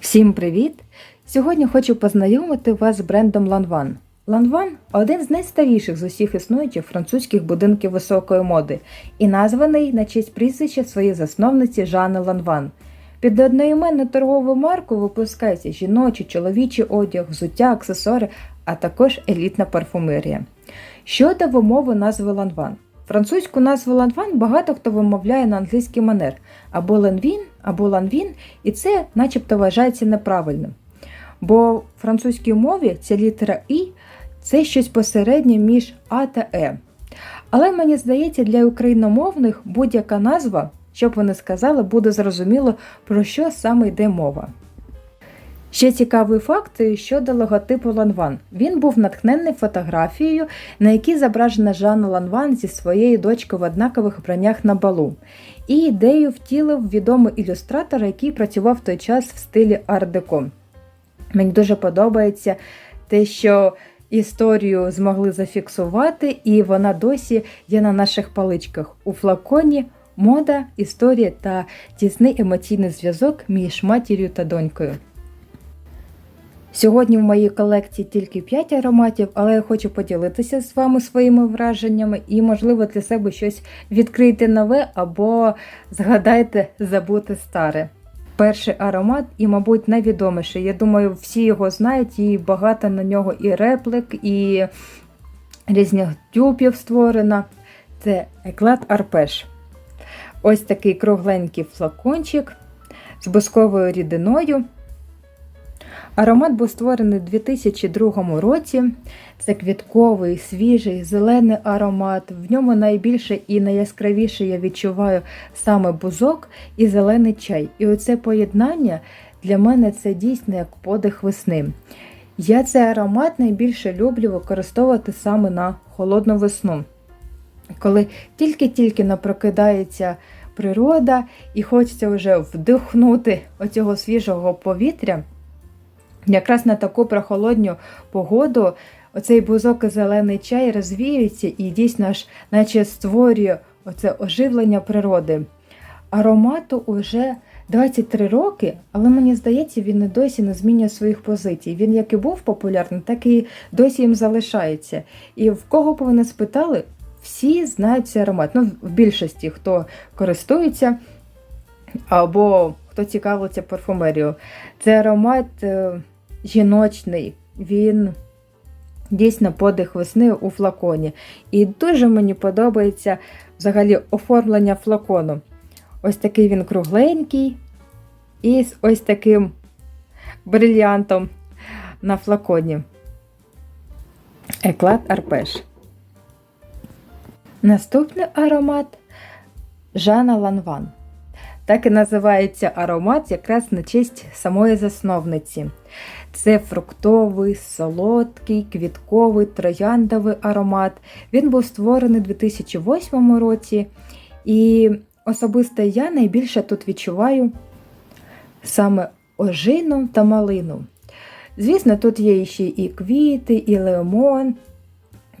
Всім привіт! Сьогодні хочу познайомити вас з брендом Ланван. Ланван один з найстаріших з усіх існуючих французьких будинків високої моди і названий на честь прізвища своєї засновниці Жанни Ланван. Під одноіменну торгову марку випускається жіночий, чоловічий одяг, взуття, аксесуари, а також елітна парфумерія. Щодо вимови назви Ланван. Французьку назву Ланван багато хто вимовляє на англійський манер або Ленвін, або Ланвін, і це начебто вважається неправильним. Бо в французькій мові ця літера І це щось посереднє між А та Е. Але мені здається, для україномовних будь-яка назва, щоб вони сказали, буде зрозуміло, про що саме йде мова. Ще цікавий факт щодо логотипу Ланван. Він був натхнений фотографією, на якій зображена Жанна Ланван зі своєю дочкою в однакових вбраннях на балу. І ідею втілив відомий ілюстратор, який працював в той час в стилі ар-деко. Мені дуже подобається те, що історію змогли зафіксувати, і вона досі є на наших паличках. У флаконі мода, історія та тісний емоційний зв'язок між матір'ю та донькою. Сьогодні в моїй колекції тільки 5 ароматів, але я хочу поділитися з вами своїми враженнями і, можливо, для себе щось відкрити нове або згадайте забути старе. Перший аромат і, мабуть, найвідоміший. Я думаю, всі його знають, і багато на нього і реплик, і різних тюбів створено. Це еклад Арпеш. Ось такий кругленький флакончик з бусковою рідиною. Аромат був створений у 2002 році. Це квітковий, свіжий, зелений аромат. В ньому найбільше і найяскравіше я відчуваю саме бузок і зелений чай. І оце поєднання для мене це дійсно як подих весни. Я цей аромат найбільше люблю використовувати саме на холодну весну. Коли тільки-тільки напрокидається природа і хочеться вже вдихнути оцього свіжого повітря. Якраз на таку прохолодню погоду оцей бузок і зелений чай розвіюється і дійсно аж наче створює оце оживлення природи. Аромату уже 23 роки, але мені здається, він і досі не змінює своїх позицій. Він як і був популярним, так і досі їм залишається. І в кого б ви не спитали, всі знають цей аромат. Ну, в більшості, хто користується або хто цікавиться парфумерією. Це аромат е, жіночний, він дійсно подих весни у флаконі. І дуже мені подобається взагалі оформлення флакону. Ось такий він кругленький і з ось таким брильянтом на флаконі. Еклад Арпеш. Наступний аромат Жана Ланван. Так і називається аромат якраз на честь самої засновниці. Це фруктовий, солодкий, квітковий, трояндовий аромат. Він був створений у 2008 році. І особисто я найбільше тут відчуваю саме ожину та малину. Звісно, тут є ще і квіти, і лимон,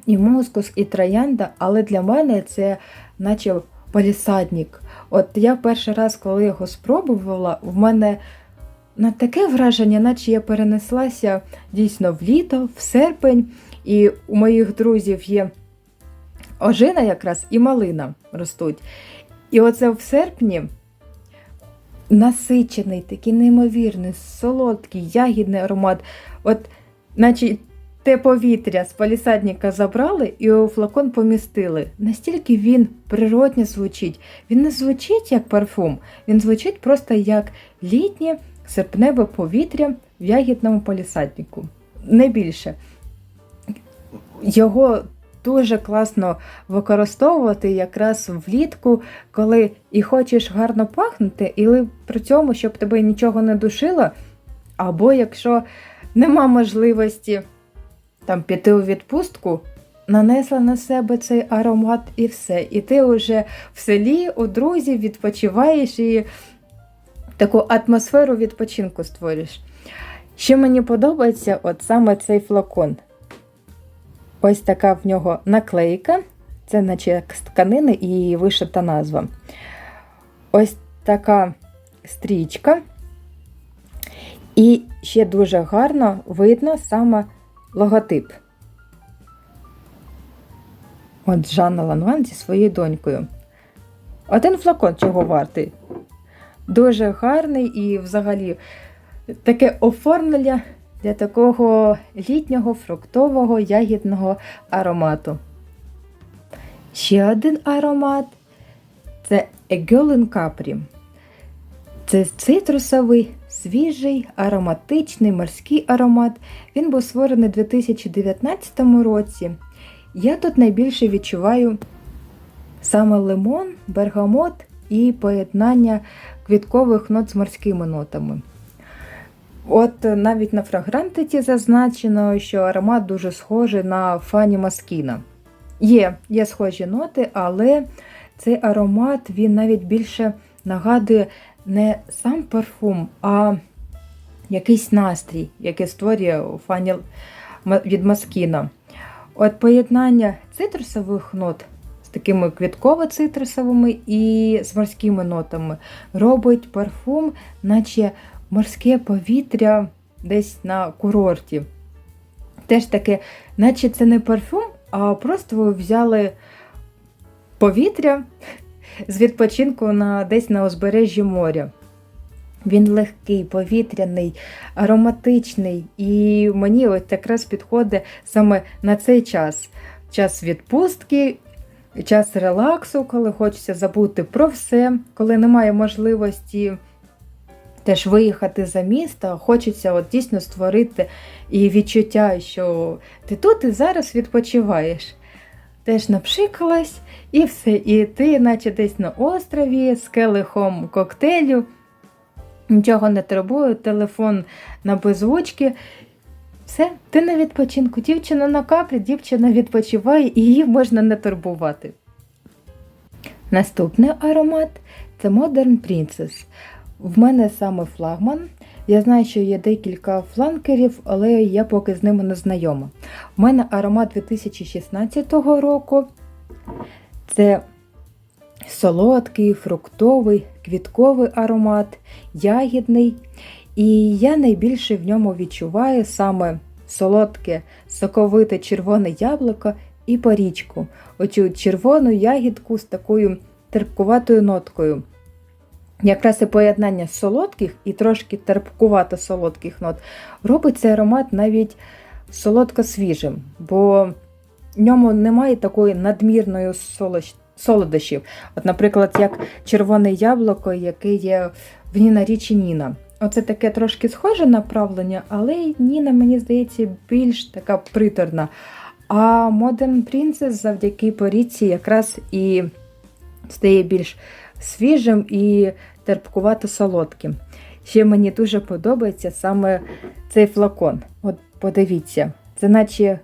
і мускус, і троянда, але для мене це наче палісадник. От я перший раз, коли його спробувала, в мене на таке враження, наче я перенеслася дійсно в літо, в серпень, і у моїх друзів є ожина якраз і малина ростуть. І оце в серпні насичений, такий неймовірний, солодкий, ягідний аромат. От, наче те повітря з палісадника забрали і у флакон помістили. Настільки він природньо звучить. Він не звучить як парфум, він звучить просто як літнє серпневе повітря в ягідному палісаднику. Не більше. Його дуже класно використовувати якраз влітку, коли і хочеш гарно пахнути, і при цьому, щоб тебе нічого не душило, або якщо нема можливості там піти у відпустку, нанесла на себе цей аромат і все. І ти вже в селі у друзів відпочиваєш і таку атмосферу відпочинку створюєш. Що мені подобається, от саме цей флакон. Ось така в нього наклейка. Це наче як з тканини і вишита назва. Ось така стрічка. І ще дуже гарно видно саме логотип. От Жанна Ланван зі своєю донькою. Один флакон чого вартий. Дуже гарний і взагалі таке оформлення для такого літнього фруктового ягідного аромату. Ще один аромат це Егьолен Капрі. Це цитрусовий, свіжий, ароматичний морський аромат. Він був створений у 2019 році. Я тут найбільше відчуваю саме лимон, бергамот і поєднання квіткових нот з морськими нотами. От навіть на фрагрантиці зазначено, що аромат дуже схожий на фані Маскіна. Є, є схожі ноти, але цей аромат він навіть більше нагадує не сам парфум, а якийсь настрій, який створює фані від Маскіна. От поєднання цитрусових нот такими квітково-цитрусовими і з морськими нотами робить парфум, наче морське повітря десь на курорті. Теж таке, наче це не парфум, а просто ви взяли повітря з відпочинку на, десь на узбережжі моря. Він легкий, повітряний, ароматичний, і мені от якраз підходить саме на цей час. Час відпустки, час релаксу, коли хочеться забути про все, коли немає можливості теж виїхати за місто, хочеться от дійсно створити і відчуття, що ти тут і зараз відпочиваєш. Теж напшикалась і все. І ти, наче десь на острові з келихом коктейлю. Нічого не турбує, телефон на беззвучки. Все, ти на відпочинку. Дівчина на каплі, дівчина відпочиває і її можна не турбувати. Наступний аромат це Modern Princess. В мене саме флагман. Я знаю, що є декілька фланкерів, але я поки з ними не знайома. У мене аромат 2016 року. Це солодкий, фруктовий, квітковий аромат, ягідний. І я найбільше в ньому відчуваю саме солодке, соковите червоне яблуко і порічку. Оцю червону ягідку з такою терпкуватою ноткою. Якраз і поєднання солодких і трошки терпкувато солодких нот робить цей аромат навіть солодко свіжим, бо в ньому немає такої надмірної солодощів. От, Наприклад, як червоне яблуко, яке є в Ніна річі Ніна. Оце таке трошки схоже направлення, але Ніна, мені здається, більш така приторна. А Modern Princess завдяки поріці якраз і стає більш свіжим і терпкувато солодким. Ще мені дуже подобається саме цей флакон. От подивіться, це наче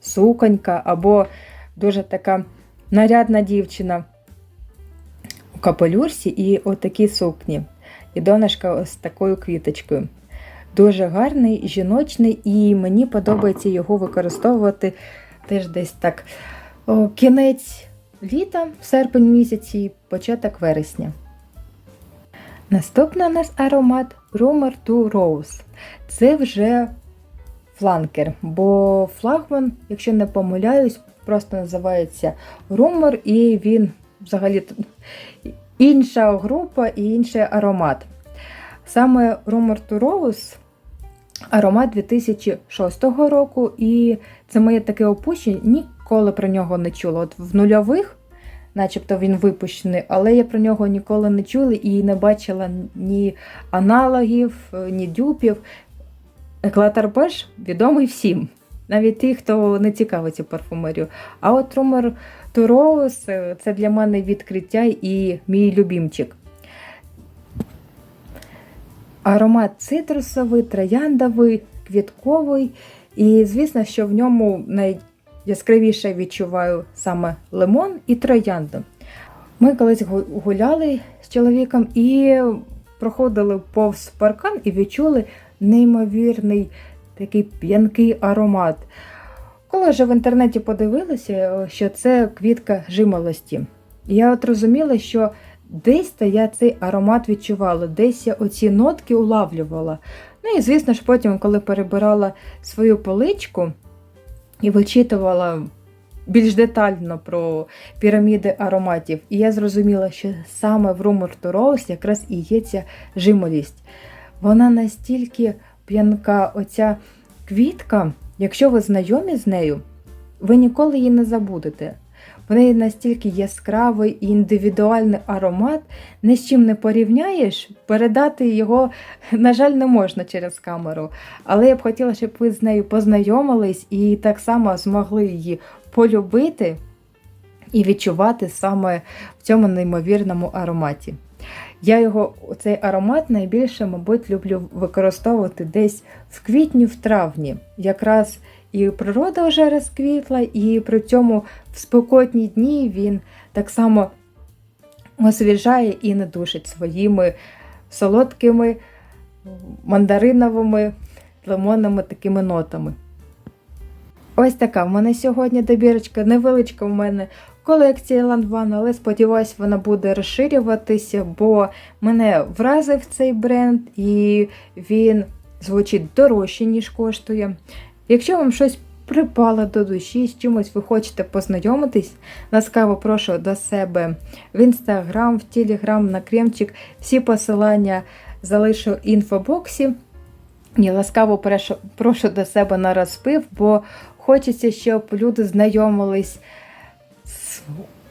суконька або дуже така нарядна дівчина у капелюрсі і отакій сукні. І донышка ось такою квіточкою. Дуже гарний, жіночний, і мені подобається його використовувати теж десь так о, кінець літа, серпень місяці, початок вересня. Наступний у нас аромат Rumor to Rose. Це вже фланкер, бо флагман, якщо не помиляюсь, просто називається Rumor, і він взагалі інша група і інший аромат. Саме Rumor to Rose аромат 2006 року, і це моє таке опущення, ніколи про нього не чула. От в нульових, начебто він випущений, але я про нього ніколи не чула і не бачила ні аналогів, ні дюпів. Еклатар Беш відомий всім, навіть ті, хто не цікавиться парфумерію. А от Rumor to Rose – це для мене відкриття і мій любімчик. Аромат цитрусовий, трояндовий, квітковий. І, звісно, що в ньому найяскравіше відчуваю саме лимон і троянду. Ми колись гуляли з чоловіком і проходили повз паркан і відчули неймовірний такий п'янкий аромат. Коли вже в інтернеті подивилася, що це квітка жимолості, я от розуміла, що десь то я цей аромат відчувала, десь я оці нотки улавлювала. Ну і звісно ж, потім, коли перебирала свою поличку і вичитувала більш детально про піраміди ароматів, і я зрозуміла, що саме в Rumor to Rose якраз і є ця жимолість. Вона настільки п'янка, оця квітка, якщо ви знайомі з нею, ви ніколи її не забудете. В неї настільки яскравий і індивідуальний аромат, ні з чим не порівняєш, передати його, на жаль, не можна через камеру. Але я б хотіла, щоб ви з нею познайомились і так само змогли її полюбити і відчувати саме в цьому неймовірному ароматі. Я його, цей аромат найбільше, мабуть, люблю використовувати десь в квітні, в травні. Якраз і природа вже розквітла, і при цьому в спекотні дні він так само освіжає і не душить своїми солодкими мандариновими лимонними такими нотами. Ось така в мене сьогодні добірочка, невеличка в мене колекція Ланван, але сподіваюсь, вона буде розширюватися, бо мене вразив цей бренд і він звучить дорожче, ніж коштує. Якщо вам щось припало до душі, з чимось ви хочете познайомитись, ласкаво прошу до себе в інстаграм, в телеграм, на кремчик. Всі посилання залишу в інфобоксі. І ласкаво прошу до себе на розпив, бо хочеться, щоб люди знайомились з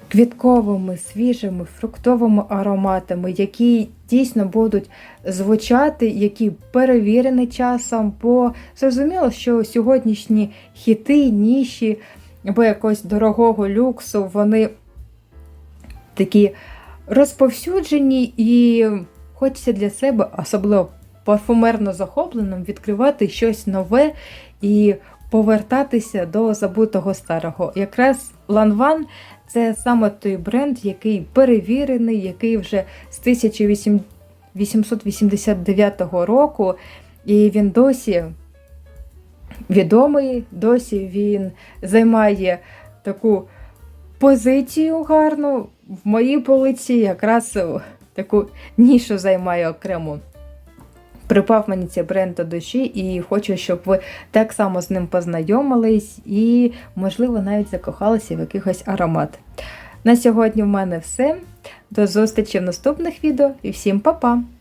квітковими, свіжими, фруктовими ароматами, які дійсно будуть звучати, які перевірені часом, бо зрозуміло, що сьогоднішні хіти, ніші або якогось дорогого люксу, вони такі розповсюджені і хочеться для себе, особливо парфумерно захопленим, відкривати щось нове і повертатися до забутого старого. Якраз Ланван це саме той бренд, який перевірений, який вже з 1889 року, і він досі відомий, досі він займає таку позицію гарну. В моїй полиці якраз таку нішу займає окремо. Припав мені цей бренд до душі, і хочу, щоб ви так само з ним познайомились і, можливо, навіть закохалися в якийсь аромат. На сьогодні в мене все. До зустрічі в наступних відео і всім па-па!